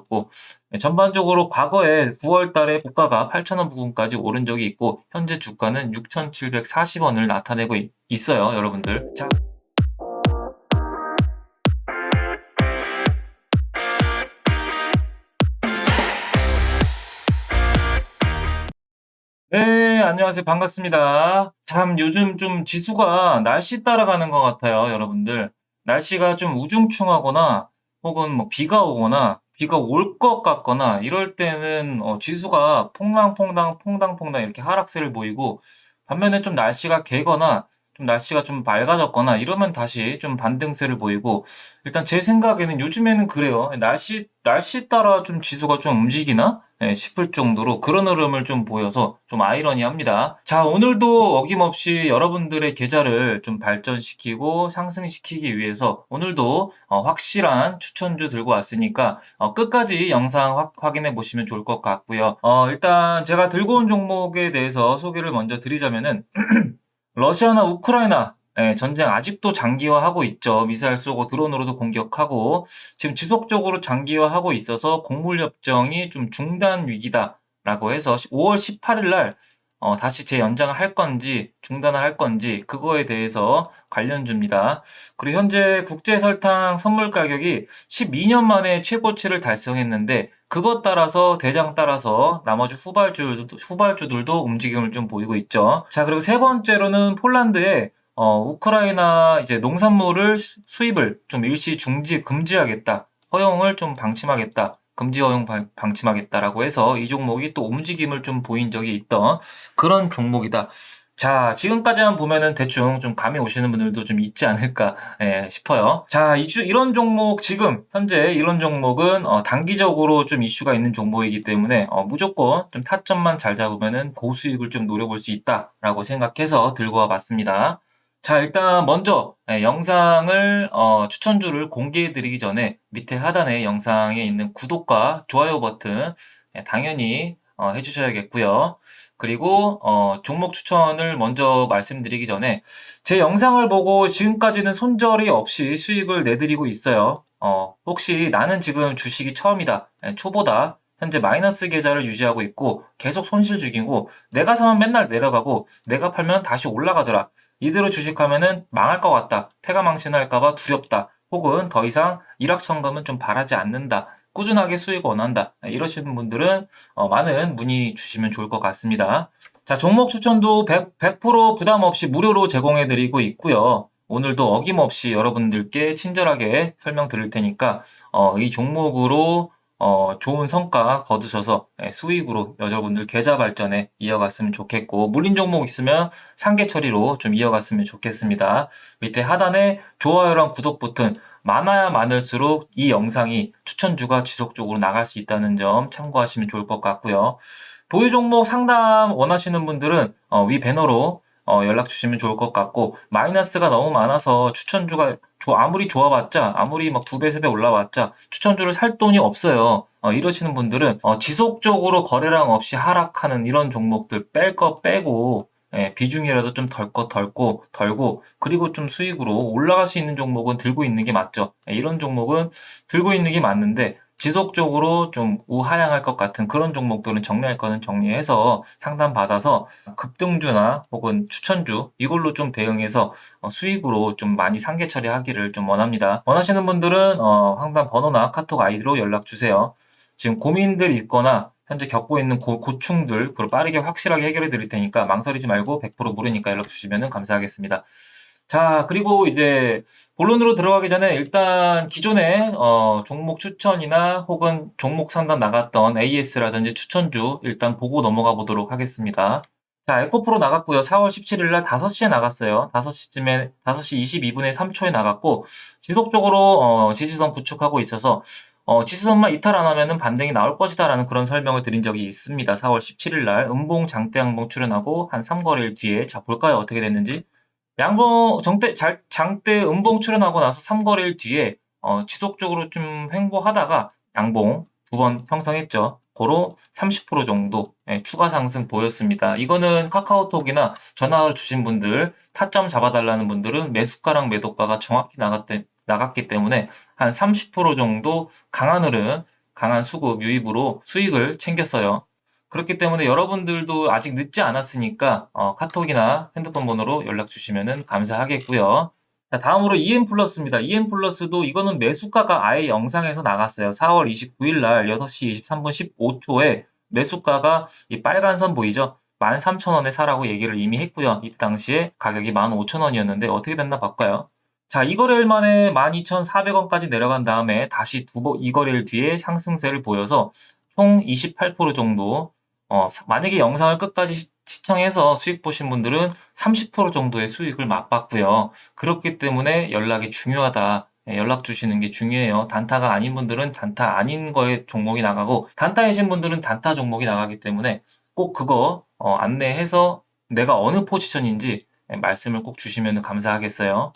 보였고 네, 전반적으로 과거에 9월 달에 고가가 8,000원 부근까지 오른 적이 있고 현재 주가는 6,740원을 나타내고 있- 있어요, 여러분들. 자, 네, 안녕하세요. 반갑습니다. 참, 요즘 좀 지수가 날씨 따라가는 것 같아요, 여러분들. 날씨가 좀 우중충하거나, 혹은 뭐 비가 오거나, 비가 올 것 같거나, 이럴 때는 어, 지수가 퐁당퐁당, 퐁당퐁당 이렇게 하락세를 보이고, 반면에 좀 날씨가 개거나, 좀 날씨가 좀 맑아졌거나, 이러면 다시 좀 반등세를 보이고, 일단 제 생각에는 요즘에는 그래요. 날씨, 날씨 따라 좀 지수가 좀 움직이나? 네, 싶을 정도로 그런 흐름을 좀 보여서 좀 아이러니합니다. 자, 오늘도 어김없이 여러분들의 계좌를 좀 발전시키고 상승시키기 위해서 오늘도 어, 확실한 추천주 들고 왔으니까 어, 끝까지 영상 확, 확인해 보시면 좋을 것 같고요. 어, 일단 제가 들고 온 종목에 대해서 소개를 먼저 드리자면은 러시아나 우크라이나 예, 전쟁 아직도 장기화하고 있죠. 미사일 쏘고 드론으로도 공격하고 지금 지속적으로 장기화하고 있어서 곡물 협정이 좀 중단 위기다라고 해서 5월 18일 날 어, 다시 재연장을 할 건지 중단을 할 건지 그거에 대해서 관련주입니다. 그리고 현재 국제 설탕 선물 가격이 12년 만에 최고치를 달성했는데 그것 따라서 대장 따라서 나머지 후발주들도 후발주들도 움직임을 좀 보이고 있죠. 자, 그리고 세 번째로는 폴란드에 어, 우크라이나 이제 농산물을 수- 수입을 좀 일시 중지 금지하겠다. 허용을 좀 방침하겠다. 금지 허용 방, 방침하겠다라고 해서 이 종목이 또 움직임을 좀 보인 적이 있던 그런 종목이다. 자, 지금까지만 보면은 대충 좀 감이 오시는 분들도 좀 있지 않을까 예, 싶어요. 자, 이주 이런 종목 지금 현재 이런 종목은 어, 단기적으로 좀 이슈가 있는 종목이기 때문에 어, 무조건 좀 타점만 잘 잡으면은 고수익을 좀 노려볼 수 있다라고 생각해서 들고 와 봤습니다. 자, 일단 먼저 예, 영상을 어, 추천주를 공개해 드리기 전에 밑에 하단에 영상에 있는 구독과 좋아요 버튼 예, 당연히 어, 해주셔야겠고요. 그리고 어, 종목 추천을 먼저 말씀드리기 전에 제 영상을 보고 지금까지는 손절이 없이 수익을 내드리고 있어요. 어, 혹시 나는 지금 주식이 처음이다, 예, 초보다, 현재 마이너스 계좌를 유지하고 있고 계속 손실 중이고 내가 사면 맨날 내려가고 내가 팔면 다시 올라가더라. 이대로 주식하면은 망할 것 같다. 폐가 망신할까봐 두렵다. 혹은 더 이상 일확천금은 좀 바라지 않는다. 꾸준하게 수익 원한다. 이러시는 분들은 어, 많은 문의 주시면 좋을 것 같습니다. 자, 종목 추천도 100, 100% 부담 없이 무료로 제공해 드리고 있고요. 오늘도 어김없이 여러분들께 친절하게 설명 드릴 테니까 어, 이 종목으로 어, 좋은 성과 거두셔서 예, 수익으로 여러분들 계좌 발전에 이어갔으면 좋겠고 물린 종목 있으면 상계 처리로 좀 이어갔으면 좋겠습니다. 밑에 하단에 좋아요랑 구독 버튼 많아야 많을수록 이 영상이 추천주가 지속적으로 나갈 수 있다는 점 참고하시면 좋을 것 같고요. 보유 종목 상담 원하시는 분들은 어, 위 배너로 어, 연락 주시면 좋을 것 같고 마이너스가 너무 많아서 추천주가 조- 아무리 좋아봤자 아무리 막 두 배 세 배 올라왔자 추천주를 살 돈이 없어요. 어, 이러시는 분들은 어, 지속적으로 거래량 없이 하락하는 이런 종목들 뺄 거 빼고 예, 비중이라도 좀 덜거 덜고 덜고 그리고 좀 수익으로 올라갈 수 있는 종목은 들고 있는 게 맞죠. 예, 이런 종목은 들고 있는 게 맞는데 지속적으로 좀 우하향할 것 같은 그런 종목들은 정리할 거는 정리해서 상담 받아서 급등주나 혹은 추천주 이걸로 좀 대응해서 어, 수익으로 좀 많이 상계 처리하기를 좀 원합니다. 원하시는 분들은 어, 상담 번호나 카톡 아이디로 연락 주세요. 지금 고민들 있거나 현재 겪고 있는 고, 고충들 그걸 빠르게 확실하게 해결해 드릴 테니까 망설이지 말고 100% 무료니까 연락 주시면 감사하겠습니다. 자, 그리고 이제 본론으로 들어가기 전에 일단 기존에 어, 종목 추천이나 혹은 종목 상담 나갔던 AS라든지 추천주 일단 보고 넘어가 보도록 하겠습니다. 자, 에코프로 나갔고요. 4월 17일 날 5시에 나갔어요. 5시쯤에 5시 22분에 3초에 나갔고 지속적으로 어, 지지선 구축하고 있어서 어, 지지선만 이탈 안 하면은 반등이 나올 것이다라는 그런 설명을 드린 적이 있습니다. 4월 17일 날 음봉 장대 양봉 출현하고 한 3거래일 뒤에 자 볼까요? 어떻게 됐는지. 양봉 정대 잘, 장대 음봉 출현하고 나서 3거래일 뒤에 어, 지속적으로 좀 횡보하다가 양봉 두 번 형성했죠. 고로 30% 정도 예, 추가 상승 보였습니다. 이거는 카카오톡이나 전화를 주신 분들 타점 잡아달라는 분들은 매수가랑 매도가가 정확히 나갔대, 나갔기 때문에 한 30% 정도 강한 흐름 강한 수급 유입으로 수익을 챙겼어요. 그렇기 때문에 여러분들도 아직 늦지 않았으니까 어, 카톡이나 핸드폰 번호로 연락 주시면 감사하겠고요. 자, 다음으로 EM 플러스입니다. EM 플러스도 이거는 매수가가 아예 영상에서 나갔어요. 4월 29일 날 6시 23분 15초에 매수가가 이 빨간 선 보이죠? 13,000원에 사라고 얘기를 이미 했고요. 이 당시에 가격이 15,000원이었는데 어떻게 됐나 볼까요? 자, 이 거래일 만에 12,400원까지 내려간 다음에 다시 두 번, 이 거래일 뒤에 상승세를 보여서 총 28% 정도, 어, 만약에 영상을 끝까지 시- 시청해서 수익 보신 분들은 30% 정도의 수익을 맛봤고요. 그렇기 때문에 연락이 중요하다. 예, 연락 주시는 게 중요해요. 단타가 아닌 분들은 단타 아닌 거에 종목이 나가고, 단타이신 분들은 단타 종목이 나가기 때문에 꼭 그거 어, 안내해서 내가 어느 포지션인지 예, 말씀을 꼭 주시면 감사하겠어요.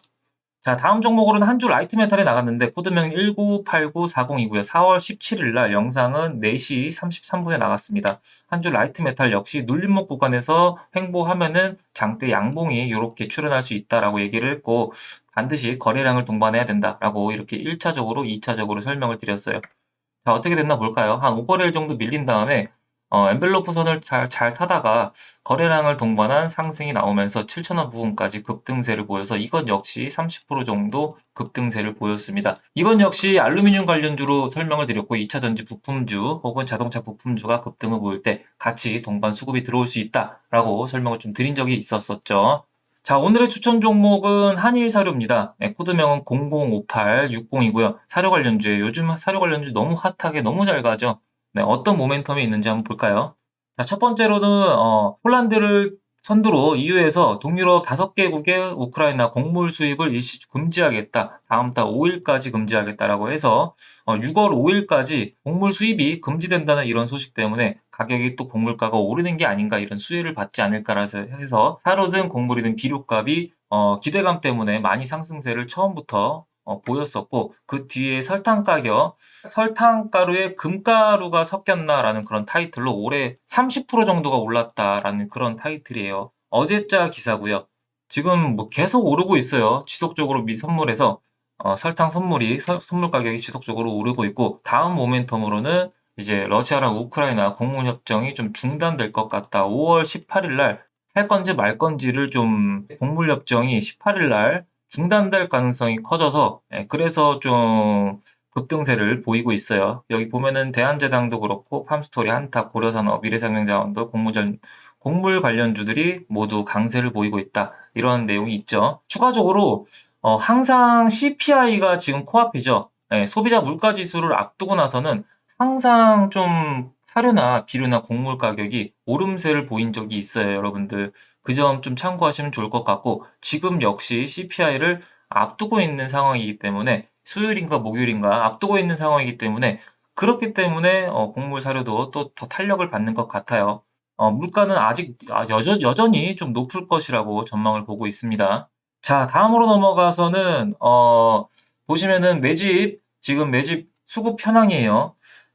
자, 다음 종목으로는 한주 라이트 메탈이 나갔는데 코드명 198940이고요. 4월 17일 날 영상은 4시 33분에 나갔습니다. 한주 라이트 메탈 역시 눌림목 구간에서 횡보하면은 장대 양봉이 이렇게 출현할 수 있다라고 얘기를 했고 반드시 거래량을 동반해야 된다라고 이렇게 1차적으로 2차적으로 설명을 드렸어요. 자, 어떻게 됐나 볼까요? 한 5거래일 정도 밀린 다음에 어, 엔벨로프 선을 잘, 잘 타다가 거래량을 동반한 상승이 나오면서 7,000원 부분까지 급등세를 보여서 이건 역시 30% 정도 급등세를 보였습니다. 이건 역시 알루미늄 관련주로 설명을 드렸고 2차 전지 부품주 혹은 자동차 부품주가 급등을 보일 때 같이 동반 수급이 들어올 수 있다라고 설명을 좀 드린 적이 있었었죠. 자, 오늘의 추천 종목은 한일 사료입니다. 네, 코드명은 005860이고요. 사료 관련주예요. 요즘 사료 관련주 너무 핫하게 너무 잘 가죠. 네, 어떤 모멘텀이 있는지 한번 볼까요? 자, 첫 번째로는 어, 폴란드를 선두로 EU에서 동유럽 5개국의 우크라이나 곡물 수입을 일시 금지하겠다. 다음 달 5일까지 금지하겠다라고 해서 어, 6월 5일까지 곡물 수입이 금지된다는 이런 소식 때문에 가격이 또 곡물가가 오르는 게 아닌가 이런 수혜를 받지 않을까라 해서 사료든 곡물이든 비료값이 어, 기대감 때문에 많이 상승세를 처음부터 어, 보였었고 그 뒤에 설탕 가격, 설탕 가루에 금가루가 섞였나라는 그런 타이틀로 올해 30% 정도가 올랐다라는 그런 타이틀이에요. 어제자 기사고요. 지금 뭐 계속 오르고 있어요. 지속적으로 미 선물에서 어, 설탕 선물이 서- 선물 가격이 지속적으로 오르고 있고 다음 모멘텀으로는 이제 러시아랑 우크라이나 공문 협정이 좀 중단될 것 같다. 5월 18일 날 할 건지 말 건지를 좀 공물 협정이 18일 날 중단될 가능성이 커져서 예, 그래서 좀 급등세를 보이고 있어요. 여기 보면은 대한제당도 그렇고 팜스토리, 한타, 고려산업, 미래생명자원도 공무전 곡물 관련주들이 모두 강세를 보이고 있다. 이런 내용이 있죠. 추가적으로 어, 항상 CPI가 지금 코앞이죠. 예, 소비자 물가 지수를 앞두고 나서는 항상 좀 사료나 비료나 곡물 가격이 오름세를 보인 적이 있어요, 여러분들. 그 점 좀 참고하시면 좋을 것 같고 지금 역시 CPI를 앞두고 있는 상황이기 때문에 수요일인가 목요일인가 앞두고 있는 상황이기 때문에 그렇기 때문에 어, 곡물 사료도 또 더 탄력을 받는 것 같아요. 어, 물가는 아직 아, 여전, 여전히 좀 높을 것이라고 전망을 보고 있습니다. 자, 다음으로 넘어가서는 어, 보시면은 매집 지금 매집 수급 현황이에요.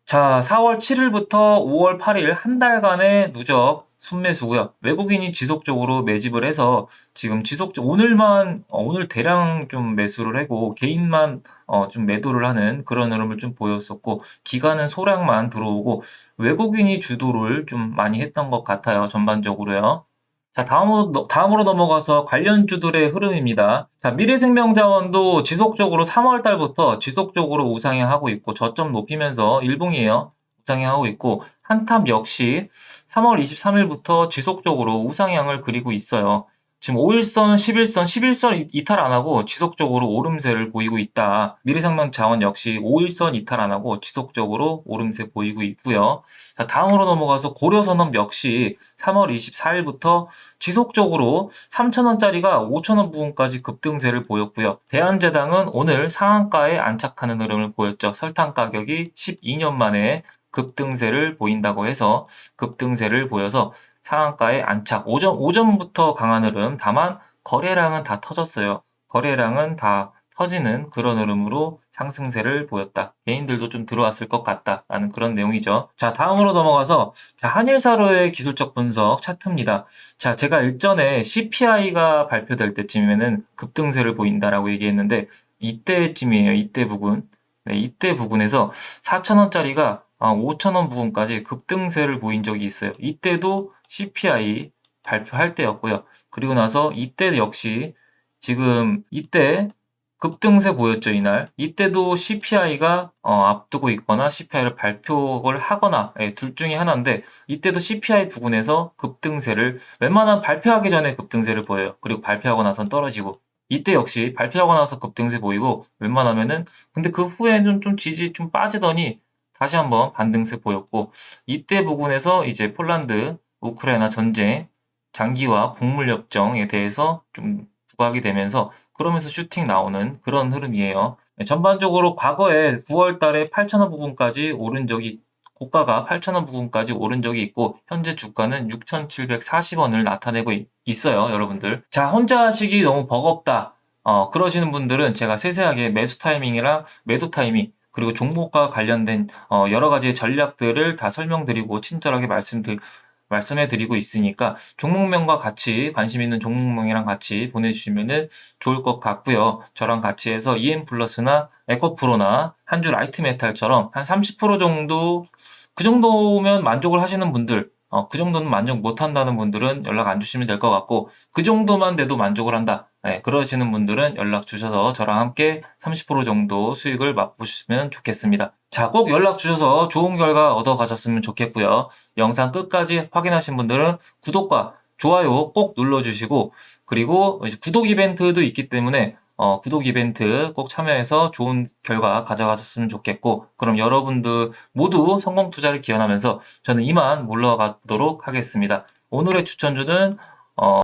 자, 4월 7일부터 5월 8일 한 달간의 누적 순매수고요. 외국인이 지속적으로 매집을 해서 지금 지속 오늘만 어, 오늘 대량 좀 매수를 하고 개인만 어, 좀 매도를 하는 그런 흐름을 좀 보였었고 기간은 소량만 들어오고 외국인이 주도를 좀 많이 했던 것 같아요. 전반적으로요. 자, 다음으로, 넘- 다음으로 넘어가서 관련주들의 흐름입니다. 자, 미래생명자원도 지속적으로 3월 달부터 지속적으로 우상향하고 있고 저점 높이면서 일봉이에요. 우상향하고 있고 한탑 역시 3월 23일부터 지속적으로 우상향을 그리고 있어요. 지금 5일선, 11선, 11선 이탈 안 하고 지속적으로 오름세를 보이고 있다. 미래생명자원 역시 5일선 이탈 안 하고 지속적으로 오름세 보이고 있고요. 자, 다음으로 넘어가서 고려선업 역시 3월 24일부터 지속적으로 3,000원짜리가 5,000원 부분까지 급등세를 보였고요. 대한제당은 오늘 상한가에 안착하는 흐름을 보였죠. 설탕 가격이 12년 만에 급등세를 보인다고 해서 급등세를 보여서 상한가에 안착. 오전, 오전부터 강한 흐름. 다만 거래량은 다 터졌어요. 거래량은 다 터지는 그런 흐름으로 상승세를 보였다. 개인들도 좀 들어왔을 것 같다라는 그런 내용이죠. 자, 다음으로 넘어가서 자, 한일사로의 기술적 분석 차트입니다. 자, 제가 일전에 CPI가 발표될 때쯤이면은 급등세를 보인다라고 얘기했는데 이때쯤이에요. 이때 부분. 네, 이때 부근에서 4,000원짜리가 5,000원 부근까지 급등세를 보인 적이 있어요. 이때도 CPI 발표할 때였고요. 그리고 나서 이때 역시 지금 이때 급등세 보였죠, 이날. 이때도 CPI가 앞두고 있거나 CPI를 발표를 하거나 예, 둘 중에 하나인데 이때도 CPI 부근에서 급등세를 웬만하면 발표하기 전에 급등세를 보여요. 그리고 발표하고 나선 떨어지고 이때 역시 발표하고 나서 급등세 보이고 웬만하면은 근데 그 후에는 좀 지지 좀 빠지더니 다시 한번 반등세 보였고 이때 부분에서 이제 폴란드 우크라이나 전쟁 장기화 곡물 협정에 대해서 좀 부각이 되면서 그러면서 슈팅 나오는 그런 흐름이에요. 네, 전반적으로 과거에 9월 달에 8,000원 부분까지 오른 적이 고가가 8,000원 부분까지 오른 적이 있고 현재 주가는 6,740원을 나타내고 있- 있어요, 여러분들. 자, 혼자 하시기 너무 버겁다. 어, 그러시는 분들은 제가 세세하게 매수 타이밍이랑 매도 타이밍 그리고 종목과 관련된 어, 여러 가지 전략들을 다 설명드리고 친절하게 말씀드 말씀해 드리고 있으니까 종목명과 같이 관심 있는 종목명이랑 같이 보내주시면은 좋을 것 같고요. 저랑 같이 해서 EM 플러스나 에코프로나 한줄 라이트 메탈처럼 한 30% 정도 그 정도면 만족을 하시는 분들 어, 그 정도는 만족 못 한다는 분들은 연락 안 주시면 될 것 같고 그 정도만 돼도 만족을 한다. 네, 그러시는 분들은 연락 주셔서 저랑 함께 30% 정도 수익을 맛보시면 좋겠습니다. 자, 꼭 연락 주셔서 좋은 결과 얻어 가셨으면 좋겠고요. 영상 끝까지 확인하신 분들은 구독과 좋아요 꼭 눌러주시고 그리고 구독 이벤트도 있기 때문에 어, 구독 이벤트 꼭 참여해서 좋은 결과 가져가셨으면 좋겠고 그럼 여러분들 모두 성공 투자를 기원하면서 저는 이만 물러가도록 하겠습니다. 오늘의 추천주는